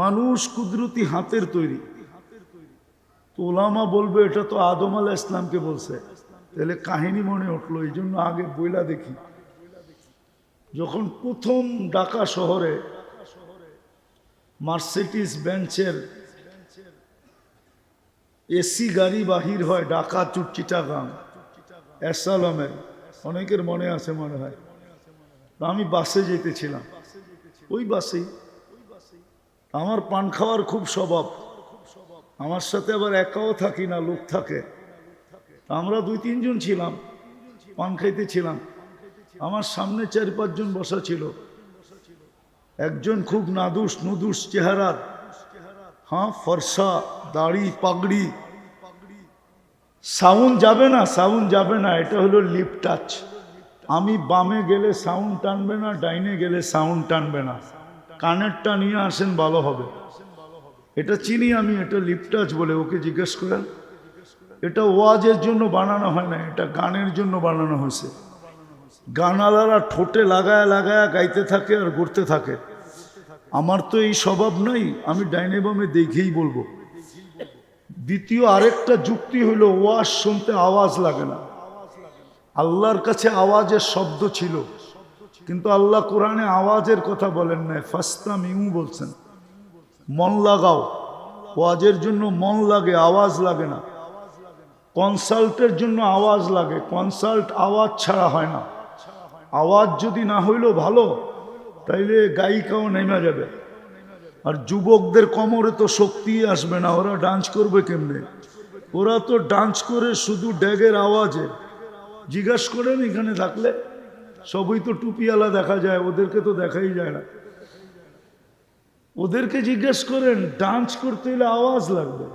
মানুষ কুদরতি হাতের তৈরি। তো ওলামা বলবে, এটা তো আদম আলা ইসলামকে বলছে। তাহলে কাহিনী মনে উঠল এই জন্য আগে বইলা দেখি। যখন প্রথম ঢাকা শহরে মার্সিডিস বেঞ্চের এসি গাড়ি বাহির হয় ঢাকা চুটচিটাগাং এসালমের অনেকের মনে আছে, মনে হয়। আমি বাসে যেতেছিলাম। ওই বাসেই আমার পান খাওয়ার খুব স্বভাব। আমার সাথে আবার একাও থাকি না, লোক থাকে। আমরা দুই তিনজন ছিলাম, পান খাইতেছিলাম আমার সামনে চার পাঁচজন বসা ছিল। একজন খুব নাদুস, নুদুস চেহারার। হ্যাঁ ফর্সা, দাড়ি, পাগড়ি। সাউন্ড যাবে না সাউন্ড যাবে না, এটা হলো লিপ টাচ। আমি বামে গেলে সাউন্ড টানবে না, ডাইনে গেলে সাউন্ড টানবে না। কানেরটা নিয়ে আসেন, ভালো হবে। এটা চিনি আমি, এটা লিপ টাচ বলে ওকে জিজ্ঞেস করেন। এটা ওয়াজের জন্য বানানো হয় না, এটা গানের জন্য বানানো হয়েছে। গানালারা ঠোঁটে লাগায় লাগায় গাইতে থাকে আর ঘুরতে থাকে। আমার তো এই স্বভাব নাই, আমি ডাইনে বামে দেখেই বলব। দ্বিতীয় আরেকটা যুক্তি হলো, ওয়াজ শুনতে আওয়াজ লাগে না। আল্লাহর কাছে আওয়াজের শব্দ ছিল। কিন্তু আল্লাহ কোরআনে আওয়াজের কথা বলেন নাই। ফাস্তা মিউ বলছেন। মন লাগাও। ওয়াজের জন্য মন লাগে, আওয়াজ লাগে না। কনসাল্টের জন্য আওয়াজ লাগে। কনসাল্ট আওয়াজ ছাড়া হয় না। আওয়াজ যদি না হইল ভালো, তাইলে গায়িকাও নেমে যাবে। আর যুবকদের কোমরে তো শক্তি আসবে না, ওরা ডান্স করবে কেমনে? ওরা তো ডান্স করে শুধু ড্যাগের আওয়াজে। জিজ্ঞাসা করেন এখানে থাকলে। সবই তো টুপিওয়ালা দেখা যায়, ওদেরকে তো দেখাই যায় না। ওদেরকে জিজ্ঞেস করেন, ডান্স করতে হলে আওয়াজ লাগবে?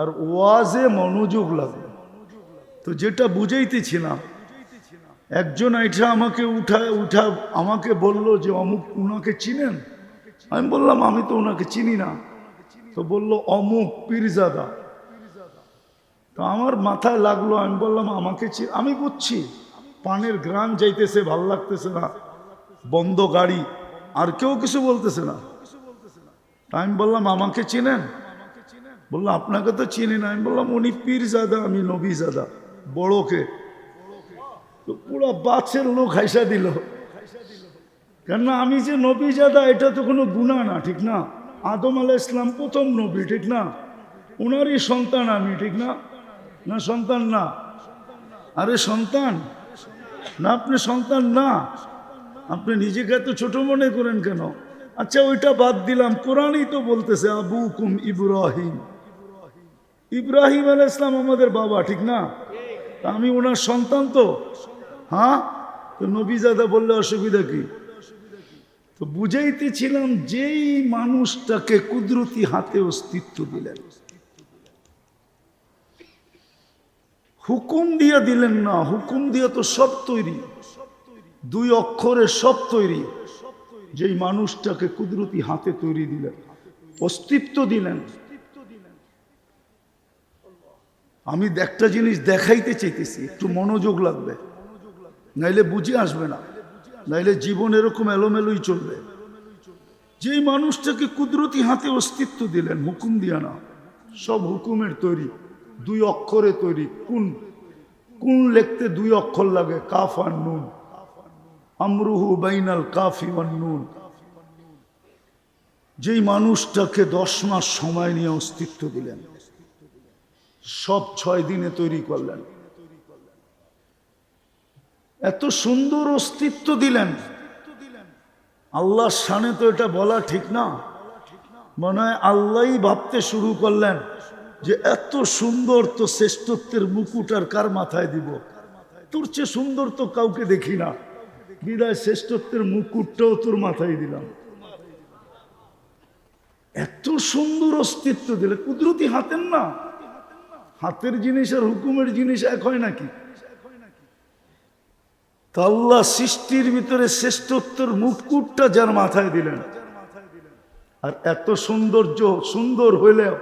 আর ওয়াজে মনোযোগ লাগবে। তো যেটা বুঝাইতেছিলাম, একজন আইঠা আমাকে উঠায় উঠা, আমাকে বলল যে, অমুক উনাকে চিনেন? আমি বললাম, আমি তো ওনাকে চিনি না। তো বলল, অমুক পীরজাদা। তো আমার মাথায় লাগল, আমি বললাম, আমাকে আমি বুঝছি। পানের গ্রাম যাইতেছে, ভালো লাগতেছে না। বন্ধ গাড়ি, আর কেউ কিছু বলতেছে না। আমি বললাম, আমাকে চিনেন? বলল, আপনাকে তো চিনি না। আমি বললাম, উনি পীরজাদা, আমি নবীজাদা, বড়কে। তো পুরো বাছের লোক হাইসা দিল। কেননা, আমি যে নবীজাদা, এটা তো কোনো গুণা না, ঠিক না? আদম আলাহ ইসলাম প্রথম নবী, ঠিক না? ওনারই সন্তান আমি, ঠিক না? না, সন্তান না। আরে, সন্তান? না আপনি সন্তান না। আপনি নিজেকে এত ছোট মনে করেন কেন? আচ্ছা ওইটা বাদ দিলাম। কোরআনই তো বলতেছে আবু কুম ইব্রাহিম। ইব্রাহিম আলাহ ইসলাম আমাদের বাবা, ঠিক না? আমি ওনার সন্তান তো। হ্যাঁ? তো নবীজাদা বললে অসুবিধা কি? তো বুঝাইতেছিলাম, যেই মানুষটাকে কুদরতি হাতে অস্তিত্ব দিলেন। হুকুম দিয়ে দিলেন না, হুকুম দিয়ে তো সব তৈরি। দুই অক্ষরে সব তৈরি। যেই মানুষটাকে কুদরতি হাতে তৈরি দিলেন, অস্তিত্ব দিলেন। আমি একটা জিনিস দেখাইতে চাইতেছি, একটু মনোযোগ লাগবে। নাইলে বুঝে আসবে না, নাইলে জীবন এরকম এলোমেলোই চলবে। যেই মানুষটাকে কুদরতি হাতে অস্তিত্ব দিলেন, হুকুম দিয়া না, সব হুকুমের তৈরি। দুই অক্ষরে তৈরি, কোন কোন লিখতে দুই অক্ষর লাগে? কাফ আর নুন। আমরুহু বাইনাল কাফি ওয়ান নুন। যেই মানুষটাকে দশ মাস সময় নিয়ে অস্তিত্ব দিলেন, সব ছয় দিনে তৈরি করলেন। এত সুন্দর অস্তিত্ব দিলেন। আল্লাহর সানে তো এটা বলা ঠিক না। মনে হয় আল্লাহই ভাবতে শুরু করলেন। যে এত সুন্দর তো শ্রেষ্ঠত্বের মুকুট আর কার মাথায় দিব? তোর চেয়ে সুন্দর তো কাউকে দেখি না। বিদায়, শ্রেষ্ঠত্বের মুকুটটাও তোর মাথায় দিলাম। এত সুন্দর অস্তিত্ব দিলে কুদরতি হাতের না? হাতের জিনিস আর হুকুমের জিনিস এক হয় নাকি? তা আল্লাহ সৃষ্টির ভিতরে শ্রেষ্ঠত্বের মুকুটটা যার মাথায় দিলেন। আর এত সৌন্দর্য সুন্দর হইলেও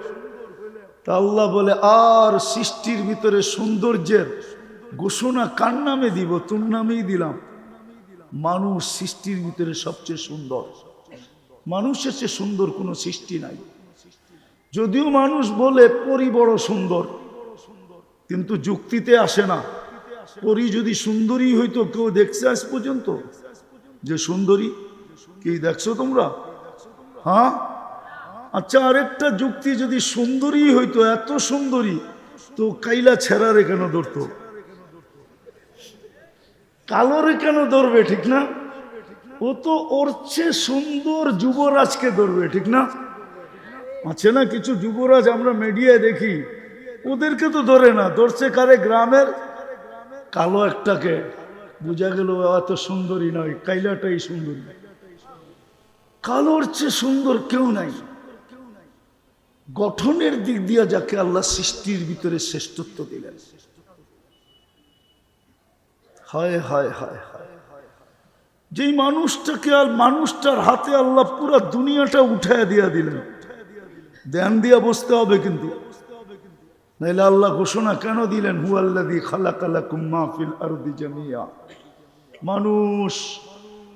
তা আল্লাহ বলে, আর সৃষ্টির ভিতরে সৌন্দর্যের ঘোষণা কার নামে দিব? তোর নামেই দিলাম। মানুষ সৃষ্টির ভিতরে সবচেয়ে সুন্দর। মানুষের চেয়ে সুন্দর কোনো সৃষ্টি নাই। যদিও মানুষ বলে, পরি বড় সুন্দর। কিন্তু যুক্তিতে আসে না। পরি যদি সুন্দরী হইতো, কেউ দেখছে আজ পর্যন্ত? যে সুন্দরী? কি দেখছ তোমরা? হ্যাঁ? আচ্ছা আরেকটা যুক্তি যদি সুন্দরী হইতো, এত সুন্দরী, তো কাইলা ছেড়ারে কেন ধরতো? কালোরে কেন ধরবে, ঠিক না? ও তো ওর চেয়ে সুন্দর যুবরাজকে ধরবে, ঠিক না? আছে না কিছু যুবরাজ আমরা মিডিয়ায় দেখি? ওদেরকে তো ধরে না, ধরছে কারে গ্রামের? কালো একটাকে। বোঝা গেল এত সুন্দরী নয়, কাইলাটাই সুন্দরী। কালোর চেয়ে সুন্দর কেউ নাই। গঠনের দিক দিয়ে যাকে আল্লাহ সৃষ্টির ভিতরে শ্রেষ্ঠত্ব দিলেন। হায় হায় হায় হায়। যেই মানুষটাকে আর মানুষটার হাতে আল্লাহ পুরো দুনিয়াটা উঠায় দিয়া দিলেন। ধ্যান দিয়া বসতে হবে কিন্তু। নাইলে আল্লাহ ঘোষণা কেন দিলেন ফিল আরদি জামিয়া মানুষ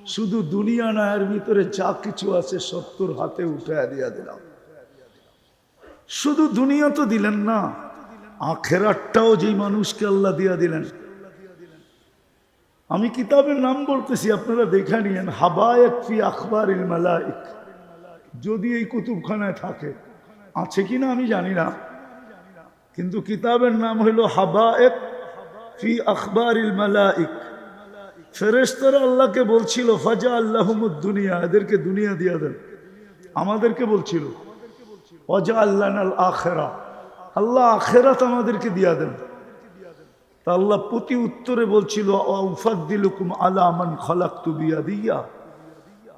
শুধু দুনিয়া না, এর ভিতরে যা কিছু আছে সত্তর হাতে উঠায় দিয়া দিলাম। শুধু দুনিয়া তো দিলেন না আখেরাটটাও যেই মানুষকে আল্লাহ দিয়া দিলেন। আমি কিতাবের নাম বলতেছি, আপনারা দেখে নিয়েন হাবায়ক ফি আখবার মালাইক। যদি এই কুতুবখানায় থাকে, আছে কি না আমি জানি না, কিন্তু কিতাবের নাম হইল হাবায়ক ফি আখবার মালাইক। ফেরেস্তারা আল্লাহকে বলছিল ফাজা আল্লাহমুদ দুনিয়া, এদেরকে দুনিয়া দিয়া দেন। আমাদেরকে বলছিল অজা আল্লাহ আখেরা। আল্লাহ আখেরাত আমাদেরকে দিয়া দেন। তা আল্লাহ প্রতি উত্তরে বলছিল তুবিয়া দিয়া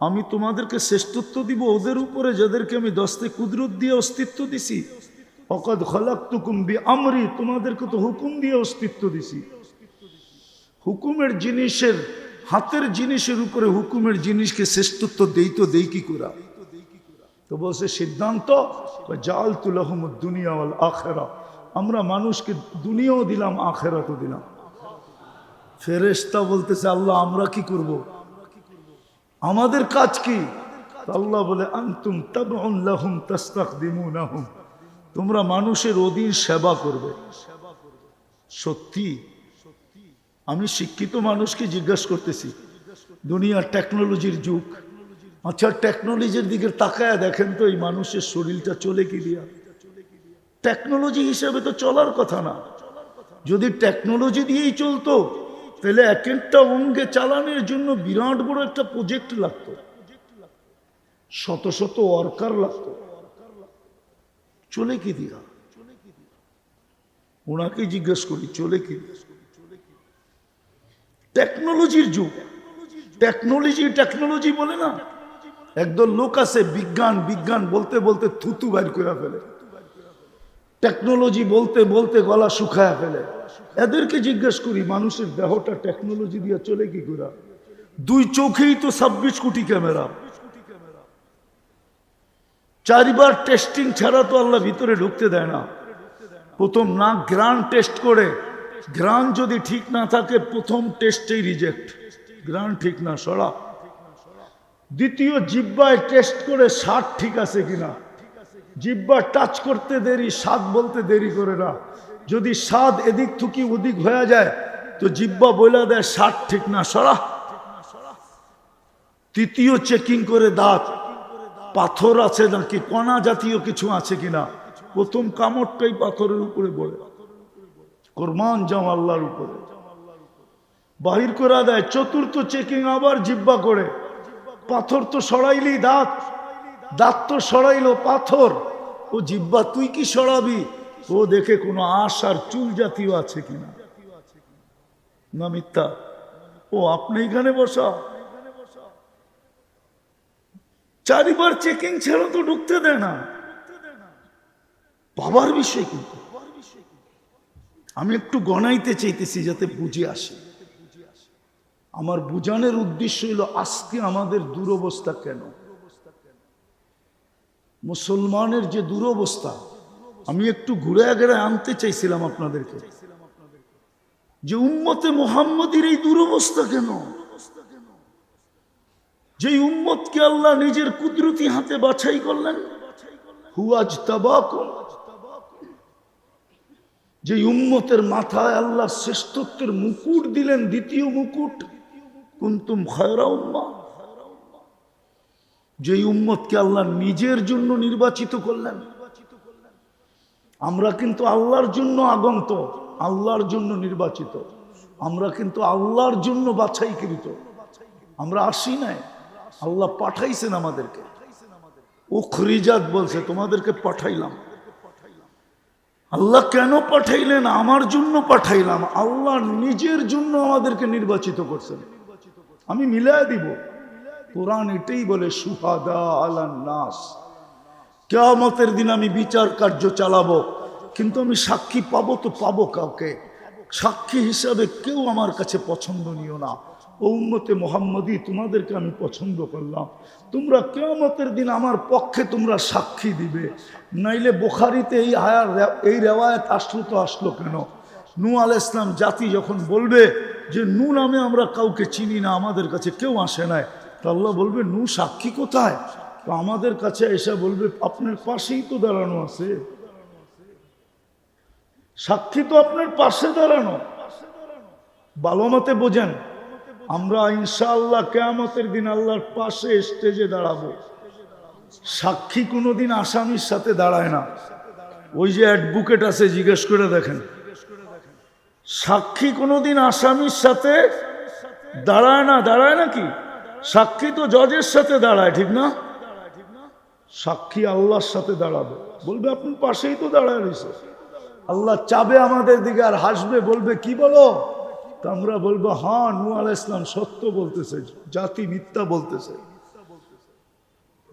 আমি তোমাদেরকে শ্রেষ্ঠত্ব দিব ওদের উপরে, যাদেরকে আমি দস্তে কুদরত দিয়ে অস্তিত্ব দিছি। অকদ খলাক তুকুম বি আমরি তোমাদেরকে তো হুকুম দিয়ে অস্তিত্ব দিছি। হুকুমের জিনিসের, হাতের জিনিসের উপরে হুকুমের জিনিসকে শ্রেষ্ঠত্ব দেই তো দেই কি করা? তো বলছে, সিদ্ধান্ত জাল তুলাহম দুনিয়া আখেরা। আমরা মানুষকে দুনিয়াও দিলাম, আখেরাতও দিলাম। ফেরেস্তা বলতেছে, আল্লাহ, আমরা কি করব। আমাদের কাজ কি? আল্লাহ বলে, আন্তুম তাবুম তাস্তাক দিমুনাহুম তোমরা মানুষের অধীন সেবা করবে। সত্যি, আমি শিক্ষিত মানুষকে জিজ্ঞাসা করতেছি, দুনিয়ার টেকনোলজির যুগ আচ্ছা টেকনোলজির দিকে তাকায় দেখেন তো এই মানুষের শরীরটা চলে দিয়া? টেকনোলজি হিসেবে তো চলার কথা না। যদি টেকনোলজি দিয়েই চলতো, তাহলে এক একটা অঙ্গে চালানোর জন্য বিরাট বড় একটা প্রজেক্ট লাগতো। শত শত ওয়ার্কার লাগতো। চলে কি দিয়া? ওনাকে জিজ্ঞেস করি, চলে কি টেকনোলজির যুগ। টেকনোলজি টেকনোলজি বলে না? একদল লোক আছে বিজ্ঞান বিজ্ঞান বলতে বলতে থুতু বাইর করে ফেলে। টেকনোলজি বলতে বলতে গলা শুকায় ফেলে। এদেরকে জিজ্ঞেস করি, মানুষের দেহটা টেকনোলজি দিয়ে চলে কি করে দুই চোখেই তো ছাব্বিশ কোটি ক্যামেরা। চারিবার টেস্টিং ছাড়া তো আল্লাহ ভিতরে ঢুকতে দেয় না। প্রথম না গ্রান টেস্ট করে। গ্রান যদি ঠিক না থাকে, প্রথম টেস্টেই রিজেক্ট গ্রান ঠিক না, সরা। দ্বিতীয় জিব্বায় টেস্ট করে স্বাদ ঠিক আছে কিনা? জিব্বা টাচ করতে দেরি, স্বাদ বলতে দেরি করে না। যদি স্বাদ এদিক থুকি ওদিক হয়ে যায়, তো জিব্বা বলে দেয় স্বাদ ঠিক না, সরা। তৃতীয় চেকিং করে দাঁত। পাথর আছে নাকি? কণা জাতীয় কিছু আছে কিনা? প্রথম কামড়টাই পাথরের উপরে বলে কোরমান জাম আল্লাহর উপরে। বাহির করা দেয়। চতুর্থ চেকিং আবার জিব্বা করে। পাথর তো সরাইলি দাঁত দাঁত তো সরাইলো পাথর। ও জিব্বা তুই কি সরাবি? ও দেখে কোনো আশ আর চুল জাতীয় আছে কিনা? না মিথ্যা। ও আপনি এখানে বসা। চারিবার চেকিং ছাড়া তো ঢুকতে দেয় না। বাবার বিষয় কিন্তু। আমি একটু গণাইতে চাইতেছি যাতে বুঝে আসে। আমার বুঝানোর উদ্দেশ্য হইল আজকে আমাদের দুরবস্থা কেন? মুসলমানের যে দুরবস্থা, আমি একটু ঘুরে ঘুরে আনতে চাইছিলাম আপনাদেরকে, যে উম্মতে মোহাম্মদের এই দুরবস্থা কেন? যেই উম্মতকে আল্লাহ নিজের কুদরতি হাতে বাছাই করলেন হুয়াজ তাবাকুম যে উম্মতের মাথায় আল্লাহ শ্রেষ্ঠত্বের মুকুট দিলেন, দ্বিতীয় মুকুট কুন্তুম খয়রা উম্মা যে উম্মতকে আল্লাহ নিজের জন্য নির্বাচিত করলেন। আমরা কিন্তু আল্লাহর জন্য আগন্ত, আল্লাহর জন্য নির্বাচিত। আমরা কিন্তু আল্লাহর জন্য বাছাইকৃত। আমরা আসি নাই। আল্লাহ পাঠাইছেন আমাদেরকে। ও খরিজাত বলছে, তোমাদেরকে পাঠাইলাম। আল্লাহ কেন পাঠাইলেন? আমার জন্য পাঠাইলাম। আল্লাহ নিজের জন্য আমাদেরকে নির্বাচিত করছেন। আমি মিলাই দিব। কোরআন এটাই বলে, সুহাদা আলান নাস। কেয়ামতের দিন আমি বিচার কার্য চালাবো, কিন্তু আমি সাক্ষী পাবো তো পাবো কাউকে। সাক্ষী হিসাবে কেউ আমার কাছে পছন্দনীয় না। ও মোহাম্মদী, তোমাদেরকে আমি পছন্দ করলাম। তোমরা কেয়ামতের দিন আমার পক্ষে তোমরা সাক্ষী দিবে। নাইলে বোখারিতে এই আয়ার এই রেওয়ায়ত আসলো তো আসলো কেন? নু আল ইসলাম জাতি যখন বলবে যে নু নামে আমরা কাউকে চিনি না, আমাদের কাছে কেউ আসে নাই। তো আল্লাহ বলবে, নু সাক্ষী কোথায়? তো আমাদের কাছে এসে বলবে, আপনার পাশেই তো দাঁড়ানো আছে। সাক্ষী তো আপনার পাশে দাঁড়ানো। ভালো মতে বোঝেন, আমরা ইনশাআল্লাহ কেয়ামতের দিন আল্লাহর পাশে স্টেজে দাঁড়াবো। সাক্ষী কোনোদিন আসামির সাথে দাঁড়ায় না। ওই যে অ্যাডভোকেট আছে, জিজ্ঞেস করে দেখেন। সাক্ষী কোনোদিন আসামির সাথে দাঁড়ায় না, দাঁড়ায় নাকি? সাক্ষী তো জজের সাথে দাঁড়ায়, ঠিক না? সাক্ষী আল্লাহর সাথে দাঁড়াবে। বলবে, আপনি পাশেই তো দাঁড়ায় রয়েছে। আল্লাহ চাবে আমাদের দিকে আর হাসবে, বলবে, কি বলো? তা আমরা বলব হ্যাঁ নু ইসলাম সত্য বলতেছে, জাতি মিথ্যা বলতেছে।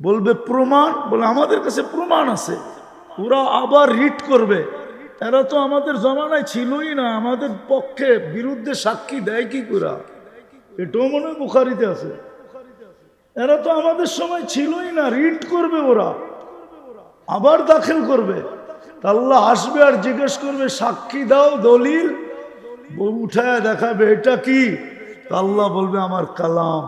বলবে, প্রমাণ? বলে, আমাদের কাছে প্রমাণ আছে। ওরা আবার রিট করবে। এরা তো আমাদের জমানায় ছিলই না, আমাদের পক্ষে বিরুদ্ধে সাক্ষী দেয় কি করা? এটাও মনে হয় বুখারিতে আছে। এরা তো আমাদের সময় ছিলই না রিট করবে ওরা। আবার দাখিল করবে। আল্লাহ আসবে আর জিজ্ঞেস করবে, সাক্ষী দাও দলিল। উঠায় দেখাবে, এটা কি? আল্লাহ বলবে, আমার কালাম।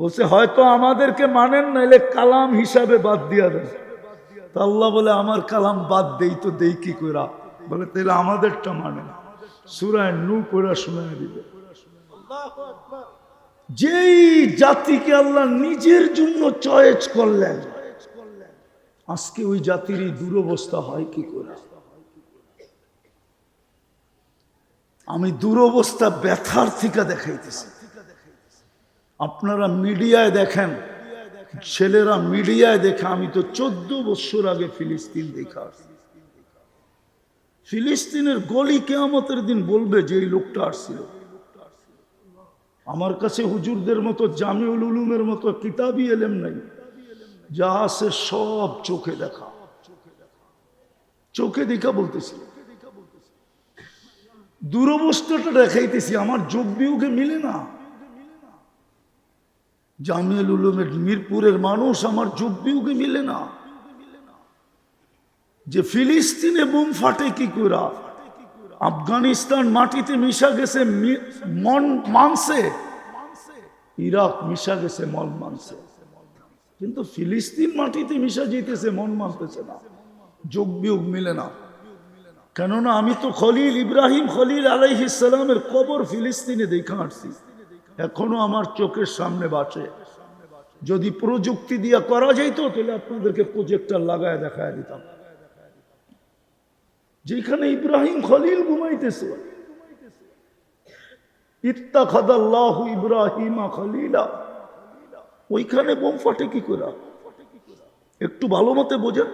বলছে, হয়তো আমাদেরকে মানেন, নাইলে কালাম হিসাবে বাদ দিয়া দেন। তা আল্লাহ বলে আমার কালাম বাদ দেই তো দেই কি করা বলে তাহলে আমাদেরটা মানে না। সুরায় নু করে শোনায় দিবে। যেই জাতিকে আল্লাহ নিজের জন্য চয়েস করলেন আজকে ওই জাতির এই দুরবস্থা হয় কি করে? আমি দুরবস্থা ব্যথার থেকে দেখাইতেছি। আপনারা মিডিয়ায় দেখেন ছেলেরা মিডিয়ায় দেখে, আমি তো চোদ্দ বছর আগে ফিলিস্তিন দেখা ফিলিস্তিনের গলি কেয়ামতের দিন বলবে যে এই লোকটা আসছিল। আমার কাছে হুজুরদের মতো, জামিউল উলুমের মতো কিতাবই এলেম নাই, যা আছে সব চোখে দেখা। চোখে দেখা বলতেছি। দুরবস্থাটা দেখাইতেছি, আমার যোগ বিয়োগে মিলে না। জামিয়াল উলুমের মিরপুরের মানুষ আমার বিয়োগে মিলে না। যে ফিলিস্তিনে বুম ফাটে কি করা আফগানিস্তান মাটিতে মিশা গেছে মন মানছে। ইরাক মিশা গেছে মন মানছে। কিন্তু ফিলিস্তিন মাটিতে মিশা যেতেছে মন মানতেছে না। যোগ বিয়োগ মিলে না। কেননা আমি তো খলিল ইব্রাহিম খলিল আলাইহিসালামের কবর ফিলিস্তিনে দেখা আসছি। এখনও আমার চোখের সামনে বাঁচে। যদি প্রযুক্তি দিয়া করা যাইত, তাহলে আপনাদেরকে প্রজেক্টর লাগায় দেখায় দিতাম। যেখানে ইব্রাহিম খলিল ঘুমাইতেছে। ইত্তাখাদাল্লাহু ইব্রাহিমা খলিলা। ওইখানে বোম ফাটে কি করে একটু ভালো মতে বোঝেন।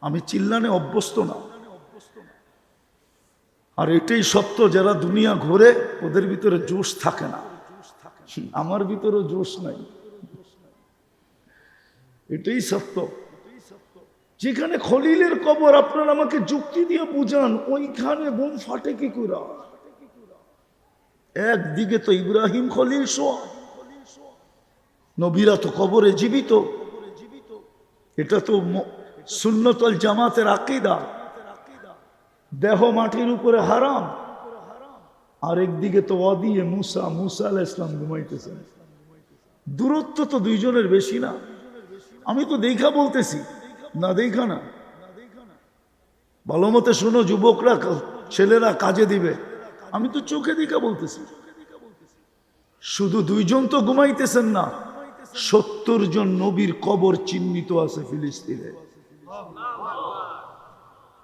আমি চিল্লানে অভ্যস্ত না। আর এটাই সত্য, যারা দুনিয়া ঘোরে, ওদের ভিতরে জোশ থাকে না। আমার ভিতরে জোশ নাই। এটাই সত্য। যেখানে খলিলের কবর, আপনার আমাকে যুক্তি দিয়ে বুঝান, ওইখানে বোম ফাটে কি করে? একদিকে তো ইব্রাহিম খলিল শোয়া, নবীরা তো কবরে জীবিত। এটা তো সুন্নতল জামাতের আকিদা। দেহ মাটির উপরে হারাম। আর একদিকে তো অদিয়ে মুসা মুসা আলাহ ইসলাম ঘুমাইতেছেন। দূরত্ব তো দুইজনের বেশি না। আমি তো দেখা বলতেছি, না দেখা না। ভালো মতে শোনো, যুবকরা, ছেলেরা কাজে দিবে। আমি তো চোখে দেখা বলতেছি। শুধু দুইজন তো ঘুমাইতেছেন না সত্তর জন নবীর কবর চিহ্নিত আছে ফিলিস্তিনে।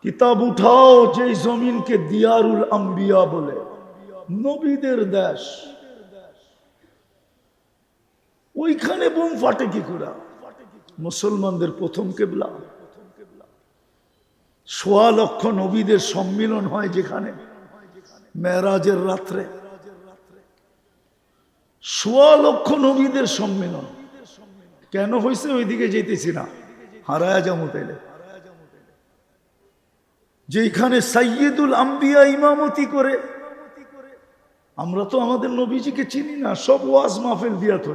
কিতাব উঠাও যে জমিনকে দিয়ারুল আম্বিয়া বলে। নবীদের দেশ। ওইখানে বোম ফাটে কি করে? মুসলমানদের প্রথম কেবলা। সোয়া লক্ষ নবীদের সম্মিলন হয় যেখানে। মেরাজের রাত্রে। সোয়া লক্ষ নবীদের সম্মেলন। কেন হয়েছে ওইদিকে যেতেছি না? হারায়া যাব তাইলে। যেখানে সাইয়দুল আম্বিয়া ইমামতি করে। আমরা তো আমাদের নবীজিকে চিনি না, সব ওয়াজ মাহফিল দিয়া তো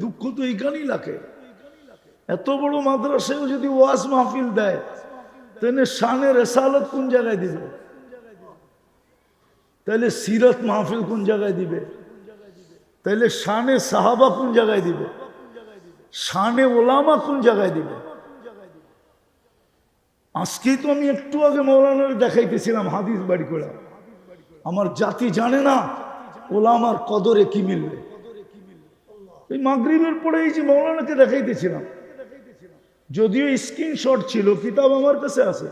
দুঃখ তো এইখানেই লাগে। এত বড় মাদ্রাসায় যদি ওয়াজ মাহফিল দেয় তাহলে শানের রেসালত কোন জায়গায় দিবে? তাহলে সিরত মাহফিল কোন জায়গায় দিবে? তাহলে শানে সাহাবা কোন জায়গায় দিবে? শানে ওলামা কোন জায়গায় দিবে? আজকেই তো আমি একটু আগে মৌলানার দেখাইতেছিলাম হাদিস বাড়ি করে। আমার জাতি জানে না, ওলামার কদরে কি মিলবে। এই মাগরিবের পরে এই যে মৌলানাকে দেখাইতেছিলাম, যদিও স্ক্রিনশট ছিল, কিতাব আমার কাছে আছে।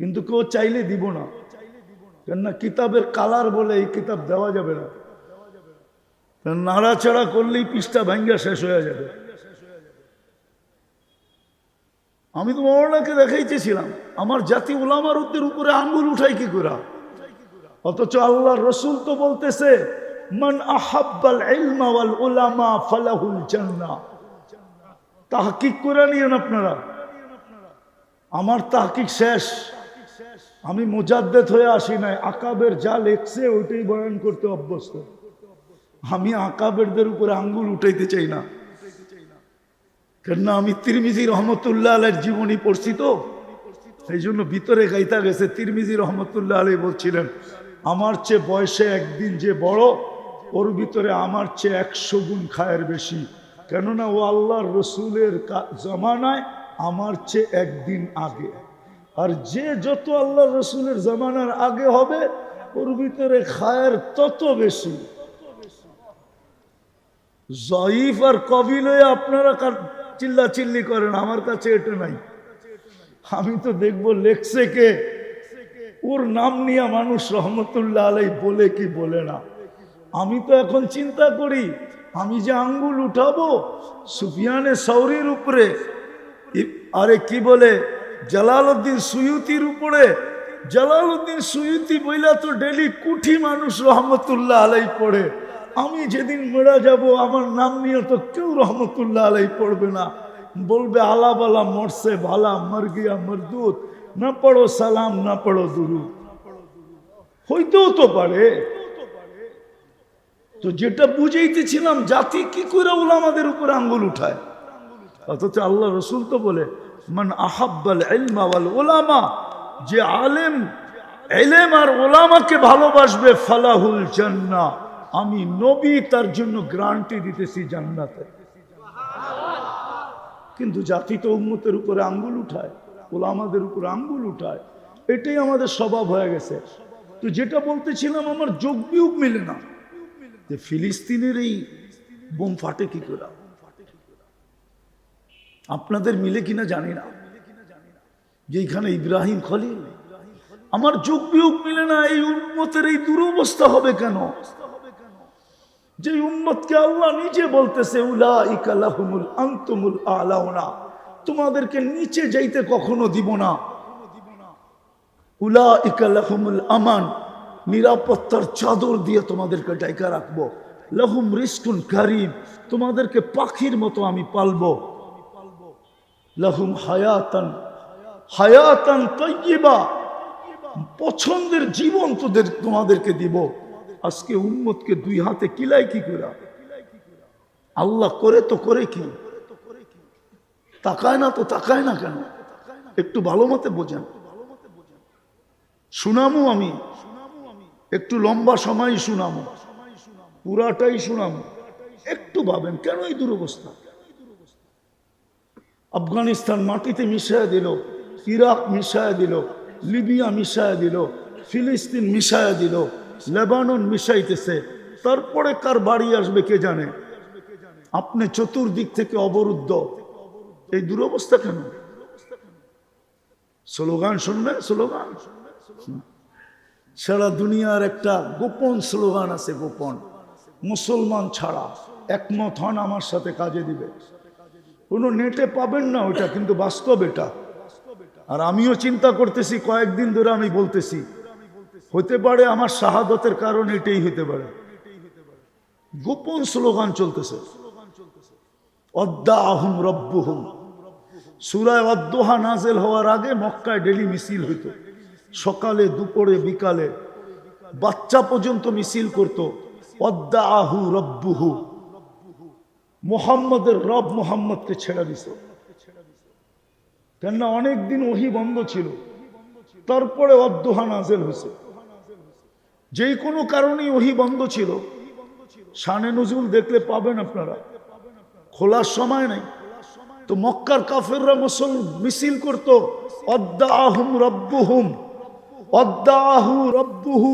কিন্তু কেউ চাইলে দিব না, কেননা কিতাবের কালার বলে এই কিতাব দেওয়া যাবে না। নাড়াচাড়া করলেই পৃষ্ঠা ভাঙ্গা শেষ হয়ে যাবে। আমি তো মৌলানাকে দেখাইতেছিলাম। আমার জাতি উলামার উদ্দের উপরে আঙ্গুল উঠাই কি করা অথচ আল্লাহ রসুল তো বলতেছে, মান আহাব্বাল ইলমা ওয়াল উলামা ফালাহুল জান্নাহ তাহকিক করে নিয়েন আপনারা। আমার তাহকিক শেষ। আমি মুজাদ্দেদ হয়ে আসি নাই। আকাবের যা লেখছে ওইটাই বয়ান করতে অভ্যস্ত। আমি আকাবেরদের উপরে আঙ্গুল উঠাইতে চাই না। কেননা আমি তিরমিজি রহমতুল্লাহ আলের জীবনী পড়ছি তো। এই জন্য ভিতরে গাইতা গেছে, তিরমিজি রহমতুল্লাহ আলী বলছিলেন, আমার চেয়ে বয়সে একদিন যে বড়, ওর ভিতরে আমার চেয়ে একশো গুণ খায়ের বেশি। কেননা ও আল্লাহর রসুলের জমানায় আমার চেয়ে একদিন আগে। আর যে যত আল্লাহ রসুলের জমানার আগে হবে, ওর ভিতরে খায়ের তত বেশি। জয়ীফ আর কবিল হয়ে আপনারা চিল্লা চিল্লি করেন, আমার কাছে এটা নাই। আমি তো দেখব লেখছে কে? ওর নাম নিয়ে মানুষ রহমতুল্লাহ আলাই বলে কি বলে না। আমি তো এখন চিন্তা করি, আমি যে আঙ্গুল উঠাবো সুফিয়ানে সৌরির উপরে আরে কি বলে, জালালউদ্দিন সুয়ুতির উপরে, জালালউদ্দিন সুয়ুতি বইলা তো ডেলি কুঠি মানুষ রহমতুল্লাহ আলাই পড়ে। আমি যেদিন মেরা যাব, আমার নাম নিয়ে তো কেউ রহমতুল্লাহ আলাই পড়বে না। বলবে, আলা বালা মরছে ভালা মর গিয়া মরদুত না পড়ো সালাম, না পড়ো দুরু হইতেও তো পারে। তো যেটা বুঝাইতেছিলাম, জাতি কি করে ওলামাদের উপরে আঙ্গুল উঠায়? অথচ আল্লাহ রসুল তো বলে, মান আহাব্বাল ইলমা ওয়াল ওলামা যে আলেম, এলেম আর ওলামাকে ভালোবাসবে, ফালাহুল জান্নাহ। আমি নবী, তার জন্য গ্রান্টি দিতেছি জান্নাতে। কিন্তু জাতি তো উম্মতের উপরে আঙ্গুল উঠায়, ওলামাদের উপরে আঙ্গুল উঠায়। এটাই আমাদের স্বভাব হয়ে গেছে। তো যেটা বলতেছিলাম, আমার যোগ বিয়োগ মিলে না। যে ফিলিস্তিনের এই বোম ফাটে কি করে? আপনাদের মিলে কিনা জানি না। যে এখানে ইব্রাহিম খলিল। আমার যোগ বিয়োগ মিলে না, এই উন্মতের এই দুরবস্থা হবে কেন? যে উম্মতকে আল্লাহ নিজে বলতেছে উলা ইকালাহুমুল আন্তমুল আলাউনা। তোমাদেরকে নিচে যাইতে কখনো দিব না। উলা ইকালাহুমুল আমান, নিরাপত্তার চাদর দিয়ে তোমাদেরকে ডাইকা রাখব। লাহুম রিস্কুন কারিম তোমাদেরকে পাখির মতো আমি পালবো। লাহুম হায়াতান হায়াতান তৈবা পছন্দের জীবন তোদের, তোমাদেরকে দিব। আজকে উম্মতকে দুই হাতে কিলাই কি করে? আল্লাহ করে তো করে কি তাকায় না তো তাকায় না কেন? একটু ভালো মতে বোঝেন। শুনামু আমি। একটু লম্বা সময় শুনামো। পুরাটাই শুনামো। একটু ভাবেন, কেন এই দুরবস্থা? আফগানিস্তান মাটিতে মিশায় দিল, ইরাক মিশায় দিল, লিবিয়া মিশায় দিল, ফিলিস্তিন মিশায় দিল লেবানন মিশাইতেছে, তারপরে কার বাড়ি আসবে কে জানে? আপনি চতুর্দিক থেকে অবরুদ্ধ। এই দুরবস্থা কেন? স্লোগান শুনবে? স্লোগান? সারা দুনিয়ার একটা গোপন স্লোগান আছে, গোপন। মুসলমান ছাড়া একমত হন আমার সাথে কাজে দিবে। কোনো নেটে পাবেন না ওটা কিন্তু বাস্তব এটা। আর আমিও চিন্তা করতেছি, কয়েকদিন ধরে আমি বলতেছি হতে পারে আমার শাহাদতের কারণ এটাই হতে পারে। গোপন স্লোগান চলতেছে। অদ্দা আহুম রব্বুহুম। সুরায় অদ্দোহা নাজেল হওয়ার আগে মক্কায় ডেলি মিছিল হইতো। সকালে, দুপুরে, বিকালে। বাচ্চা পর্যন্ত মিছিল করত। অদ্দা আহু রব্বুহু। মোহাম্মদের রব মোহাম্মদকে ছেড়ে দিছে। কেননা অনেকদিন ওহি বন্ধ ছিল। তারপরে অদ্দোহা নাজেল হয়েছে যেই কোনো কারণেই ওহি বন্ধ ছিল। শানে নজরুল দেখলে পাবেন আপনারা। খোলার সময় নেই। তো মক্কার কাফেররা মুসল মিছিল করত, অদ্দাহুম রব্বুহুম, অদ্দাহু রব্বুহু।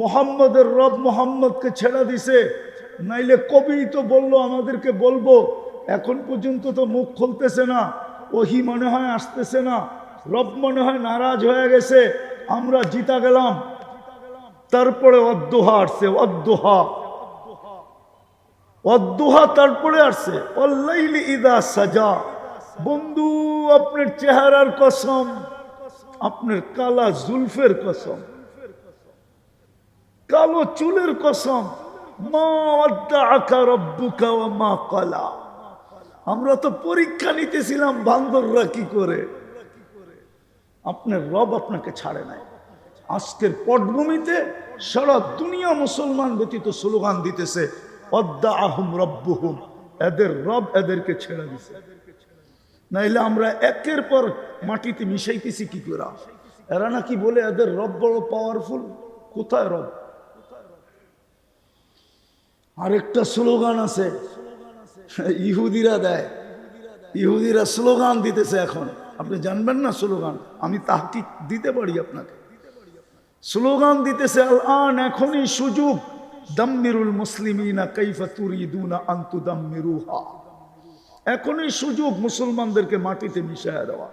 মোহাম্মদের রব মোহাম্মদকে ছেড়ে দিছে। নাইলে কবি তো বলল, আমাদেরকে বলব, এখন পর্যন্ত তো মুখ খুলতেছে না, ওহি মনে হয় আসতেছে না। রব মনে হয় নারাজ হয়ে গেছে, আমরা জিতা গেলাম। তারপরে অদ্দোহা আসছে, অদ্দোহা। অদ্দোহা তারপরে আসছে। ইদা সাজা। বন্ধু, আপনার চেহারার কসম, আপনার কালা জুলফের কসম, কালো চুলের কসম। মা আমরা তো পরীক্ষা নিতেছিলাম, বান্দররা কি করে? আপনার রব আপনাকে ছাড়ে নাই। আজকের পটভূমিতে সারা দুনিয়া মুসলমান ব্যতীত স্লোগান দিতেছে অদ্দা আহম রব্বুহুম। এদের রব এদেরকে ছেড়ে দিছে। নাইলে আমরা একের পর মাটিতে মিশাইতেছি কি করে? এরা নাকি বলে এদের রব বড় পাওয়ারফুল কোথায় রব? আরেকটা স্লোগান আছে, ইহুদিরা দেয়। ইহুদিরা স্লোগান দিতেছে এখন। আপনি জানবেন না স্লোগান? আমি তাহকিক দিতে পারি আপনাকে। স্লোগান দিতেছে আন এখনই সুযোগ। দাম্মিরুল মুসলিমিনা কাইফা তুরিদুনা আন্তু দাম্মিরুহা এখনই সুযোগ মুসলমানদেরকে মাটিতে মিশায় দেওয়া।